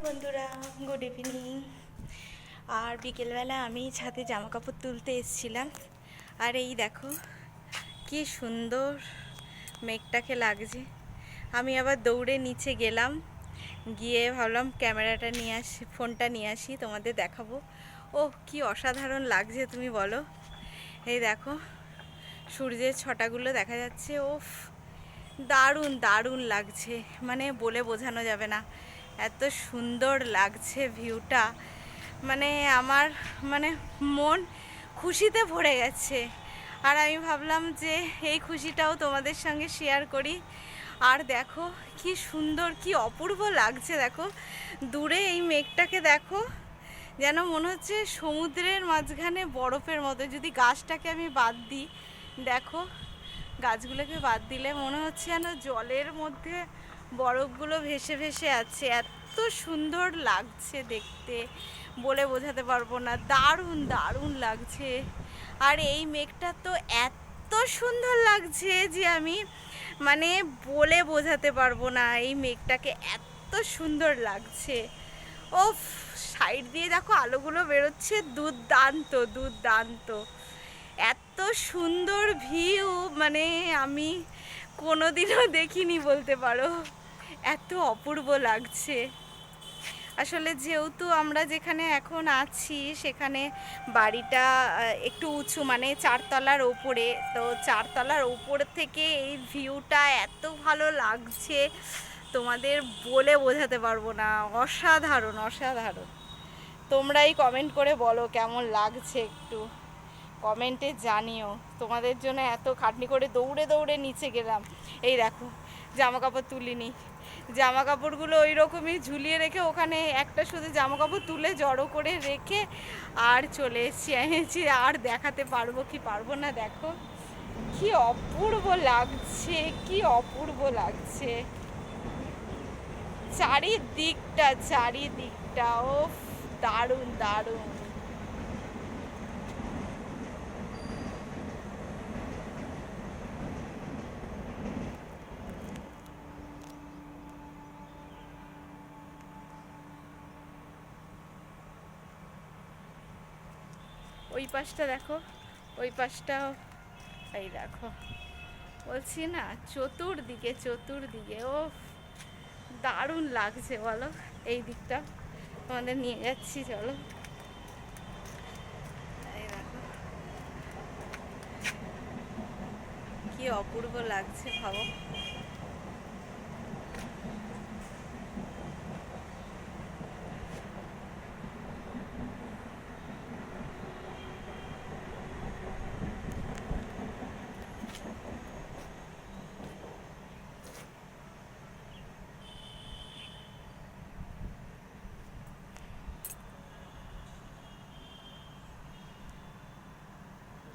বন্ধুরা good evening আর বিকেলবেলা আমি ছাদে জামা কাপড় তুলতে এসেছিলাম। আর এই দেখো, কি সুন্দর মেঘটাকে লাগছে। আমি আবার দৌড়ে নিচে গেলাম, গিয়ে ভাবলাম ক্যামেরাটা নিয়ে আসি, ফোনটা নিয়ে আসি, তোমাদের দেখাবো। ও কি অসাধারণ লাগছে তুমি বলো। এই দেখো, সূর্যের ছটাগুলো দেখা যাচ্ছে, ওফ, দারুণ দারুণ লাগছে। মানে বলে বোঝানো যাবে না। এত সুন্দর লাগছে ভিউটা। মানে আমার মানে মন খুশিতে ভরে গেছে। আর আমি ভাবলাম যে এই খুশিটাও তোমাদের সঙ্গে শেয়ার করি। আর দেখো, কি সুন্দর, কি অপূর্ব লাগছে দেখো। দূরে এই মেঘটাকে দেখো, যেন মনে হচ্ছে সমুদ্রের মাঝখানে বরফের মতো। যদি গাছটাকে আমি বাদ দিই, দেখো, গাছগুলোকে বাদ দিলে মনে হচ্ছে যেন জলের মধ্যে বরফগুলো ভেসে ভেসে আছে। এত সুন্দর লাগছে দেখতে। বলে বোঝাতে পারব না। দারুণ দারুণ লাগছে। আর এই মেঘটা তো এত সুন্দর লাগছে যে আমি মানে বলে বোঝাতে পারব না এই মেঘটাকে। এত সুন্দর লাগছে। ও সাইড দিয়ে দেখো আলোগুলো বেরোচ্ছে। দুর্দান্ত দুর্দান্ত। এত সুন্দর ভিউ। মানে আমি কোনোদিনও দেখিনি বলতে পারো। এত অপূর্ব লাগছে। আসলে যেহেতু আমরা যেখানে এখন আছি, সেখানে বাড়িটা একটু উঁচু মানে চারতলার ওপরে। তো চারতলার ওপর থেকে এই ভিউটা এত ভালো লাগছে, তোমাদের বলে বোঝাতে পারব না। অসাধারণ অসাধারণ। তোমরাই কমেন্ট করে বলো কেমন লাগছে একটু। কমেন্টে জানিও। তোমাদের জন্য এত খাটনি করে দৌড়ে দৌড়ে নিচে গেলাম। এই দেখো জামা কাপড় তুলিনি। জামা কাপড়গুলো ওই রকমই ঝুলিয়ে রেখে ওখানে একটা শুধু জামা কাপড় তুলে জড়ো করে রেখে আর চলে এসেছি। আর দেখাতে পারব কি পারব না দেখো। কি অপূর্ব লাগছে, কি অপূর্ব লাগছে। চারিদিকটা চারিদিকটা ও দারুণ দারুণ। ওই পাশটা দেখো, ওই পাশটাও, এই দেখো। বলছি না, চতুর্দিকে চতুর্দিকে ও দারুণ লাগছে বলো। এই দিকটা তোমাদের নিয়ে যাচ্ছি, চলো। কি অপূর্ব লাগছে, ভাবো।